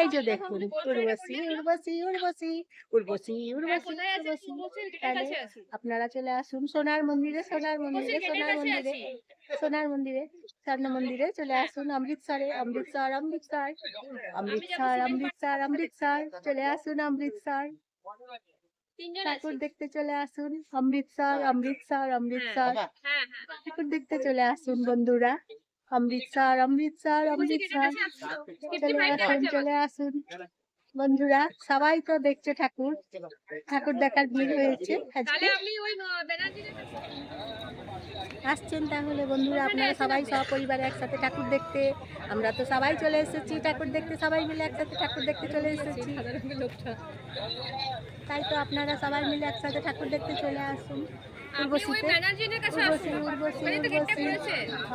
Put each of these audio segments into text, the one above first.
এই যে দেখুন উর্বশী উর্বশী উর্বশী উর্বশী উর্বশী উর্বশী আপনারা চলে আসুন সোনার মন্দিরে সোনার মন্দিরে সোনার মন্দিরে সোনার মন্দিরে স্বর্ণ মন্দিরে চলে আসুন অমৃতসরে অমৃতসর অমৃতসর অমৃতসর অমৃতসর অমৃতসর চলে আসুন অমৃতসর। ঠাকুর দেখতে চলে আসুন অমৃতসর অমৃতসর অমৃতসর। ঠাকুর দেখতে চলে আসুন বন্ধুরা। অমৃতসর অমৃতসর অমৃতসর চলে আসুন চলে আসুন। বন্ধুরা সবাই তো দেখছে ঠাকুর। ঠাকুর দেখার ভিড় হয়েছে। আসছেন তাহলে বন্ধুরা আপনারা সবাই সপরিবারে একসাথে ঠাকুর দেখতে। আমরা তো সবাই চলে এসেছি। ঠাকুর দেখতে সবাই মিলে একসাথে ঠাকুর দেখতে চলে এসেছি। তাই তো আপনারা সবাই মিলে একসাথে ঠাকুর দেখতে চলে আসুন।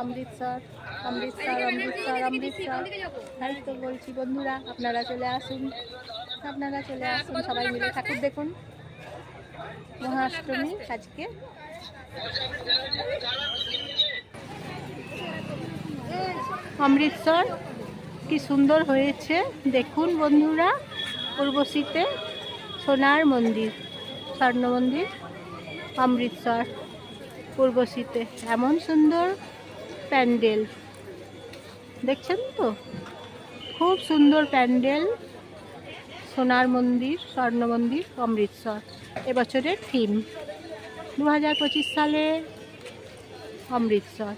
অমৃতসর অমৃতসর অমৃতসর অমৃতসর তাই তো বলছি বন্ধুরা আপনারা চলে আসুন। আপনারা চলে আসুন সবাই মিলে ঠাকুর দেখুন। মহাষ্টমী আজকে। অমৃতসর কি সুন্দর হয়েছে। দেখুন বন্ধুরা পূর্বশীতে সোনার মন্দির স্বর্ণ মন্দির। অমৃতসর উর্বশীতে এমন সুন্দর প্যান্ডেল। দেখছেন তো? খুব সুন্দর প্যান্ডেল। সোনার মন্দির, স্বর্ণ মন্দির, অমৃতসর। এবছরের থিম। দু হাজার পঁচিশ সালে অমৃতসর।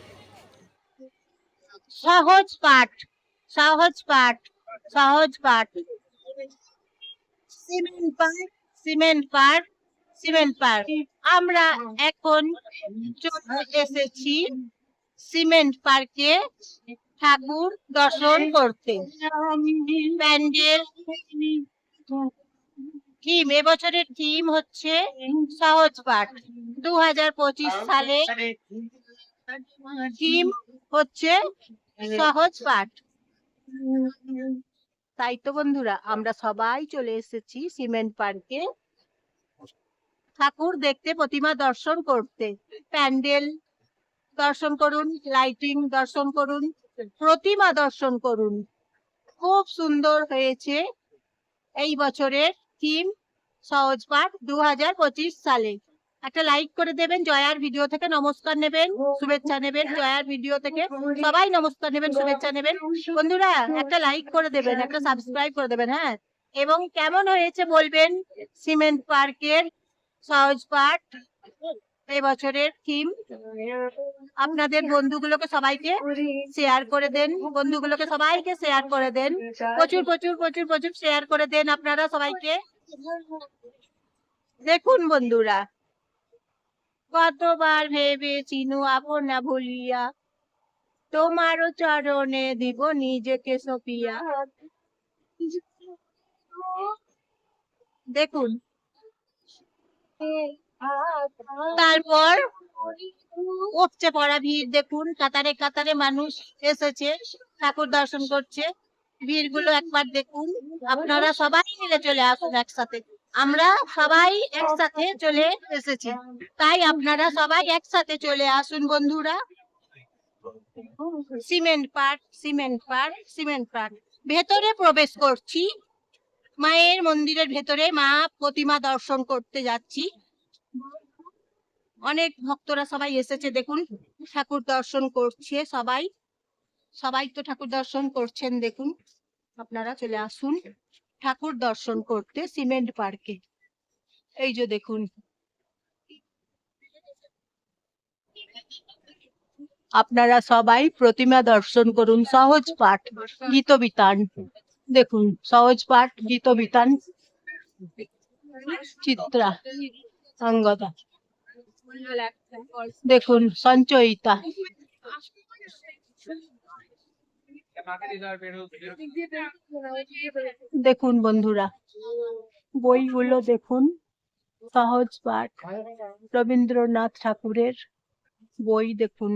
সহজ পাঠ Sahaj Path Sahaj Path. Cement park cement park cement park আমরা এখন চলে এসেছি সিমেন্ট পার্কে ঠাকুর দর্শন করতে। প্যান্ডেল থিম এবছরের থিম হচ্ছে সহজ পাঠ। দু হাজার পঁচিশ সালে থিম হচ্ছে সহজ পাঠ। তাই তো বন্ধুরা আমরা সবাই চলে এসেছি সিমেন্ট পার্কে। ঠাকুর দেখতে, প্রতিমা দর্শন করতে। প্যান্ডেল দর্শন করুন, লাইটিং দর্শন করুন, প্রতিমা দর্শন করুন। খুব সুন্দর হয়েছে এই বছরের থিম সহজ পাঠ দু হাজার পঁচিশ সালে। একটা লাইক করে দেবেন, জয়ার ভিডিও থেকে নমস্কার নেবেন, শুভেচ্ছা নেবেন, জয়ার ভিডিও থেকে সবাই নমস্কার নেবেন, শুভেচ্ছা নেবেন। বন্ধুরা, একটা লাইক করে দেবেন, একটা সাবস্ক্রাইব করে দেবেন হ্যাঁ? এবং কেমন হয়েছে বলবেন? সিমেন্ট পার্কের সহজ পাঠ এবছরের থিম। আপনাদের বন্ধুগুলোকে সবাইকে শেয়ার করে দেন। বন্ধুগুলোকে সবাইকে শেয়ার করে দেন। প্রচুর প্রচুর প্রচুর প্রচুর শেয়ার করে দেন আপনারা সবাইকে। দেখুন বন্ধুরা, কতবার ভেবে চিনু আপনা ভুলিয়া। তোমারও চরণে দিব নিজেকে সপিয়া। দেখুন তারপর উপচে পড়া ভিড়, দেখুন কাতারে কাতারে মানুষ এসেছে, ঠাকুর দর্শন করছে। ভিড়গুলো একবার দেখুন, আপনারা সবাই মিলে চলে আসুন একসাথে। আমরা সবাই একসাথে চলে এসেছি। তাই আপনারা সবাই একসাথে চলে আসুন বন্ধুরা। Cement park cement park cement park ভেতরে প্রবেশ করছি। মায়ের মন্দিরের ভেতরে মা প্রতিমা দর্শন করতে যাচ্ছি। অনেক ভক্তরা সবাই এসেছে, দেখুন। ঠাকুর দর্শন করছে সবাই। সবাই তো ঠাকুর দর্শন করছেন, দেখুন। আপনারা চলে আসুন। ঠাকুর দর্শন করতে সিমেন্ট পার্কে। এই যে দেখুন। আপনারা সবাই প্রতিমা দর্শন করুন, সহজ পাঠ গীত বিতান দেখুন, সহজ পাঠ, গীত বিতান, চিত্রা, সঙ্গতা। দেখুন, সঞ্চয়িতা। দেখুন, বন্ধুরা, বইগুলো দেখুন, সহজ পাঠ। রবীন্দ্রনাথ ঠাকুরের বই দেখুন,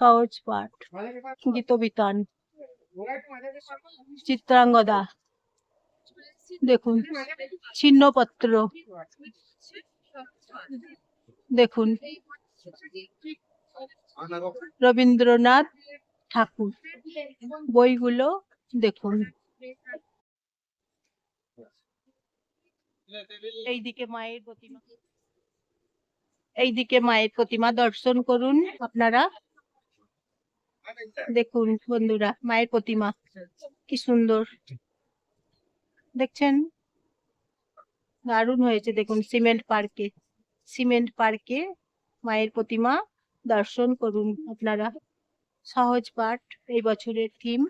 সহজ পাঠ। গীতবিতান চিত্রাঙ্গদা। দেখুন, ছিন্নপত্র। দেখুন, রবীন্দ্রনাথ ঠাকুর। বইগুলো দেখুন। এইদিকে মায়ের প্রতিমা। এইদিকে মায়ের প্রতিমা দর্শন করুন আপনারা। দেখুন বন্ধুরা, মায়ের প্রতিমা। কি সুন্দর। দেখছেন? দারুণ হয়েছে দেখুন সিমেন্ট পার্কে। সিমেন্ট পার্কে মায়ের প্রতিমা দর্শন করুন আপনারা। সহজ পাঠ, এই বছরের থিম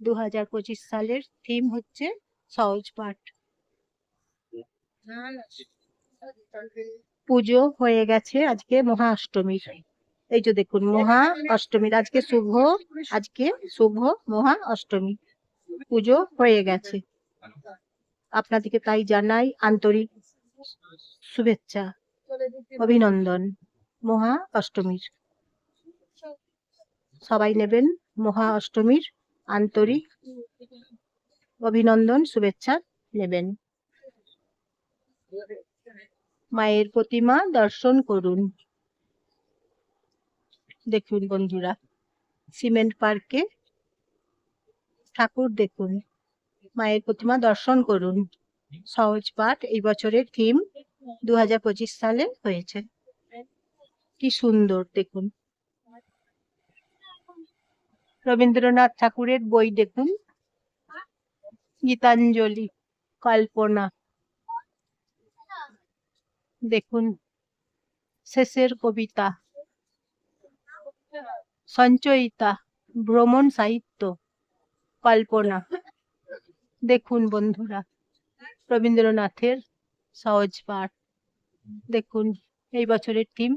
দু হাজার পঁচিশ সালের থিম হচ্ছে সহজ পাঠ। পুজো হয়ে গেছে আজকে মহা অষ্টমীর এই যে দেখুন মহা অষ্টমীর আজকে শুভ আজকে শুভ মহা অষ্টমী। পুজো হয়ে গেছে। আপনাদেরকে তাই জানাই আন্তরিক শুভেচ্ছা অভিনন্দন মহা অষ্টমীর। সবাই নেবেন মহা অষ্টমীর আন্তরিক অভিনন্দন শুভেচ্ছা নেবেন। মায়ের প্রতিমা দর্শন করুন। দেখুন বন্ধুরা, সিমেন্ট পার্কে ঠাকুর দেখুন, মায়ের প্রতিমা দর্শন করুন। সহজ পাঠ, এই বছরের থিম দু হাজার পঁচিশ সালে হয়েছে। কি সুন্দর দেখুন। রবীন্দ্রনাথ ঠাকুরের বই দেখুন। গীতাঞ্জলি, কল্পনা। দেখুন, শেষের কবিতা। সঞ্চয়িতা, ভ্রমণ সাহিত্য, কল্পনা। দেখুন বন্ধুরা, রবীন্দ্রনাথের সহজ পাঠ। দেখুন এই বছরের থিম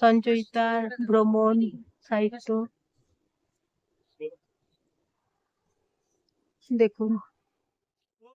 সঞ্চয়িতার ভ্রমণ, সাহিত্য। দেখুন।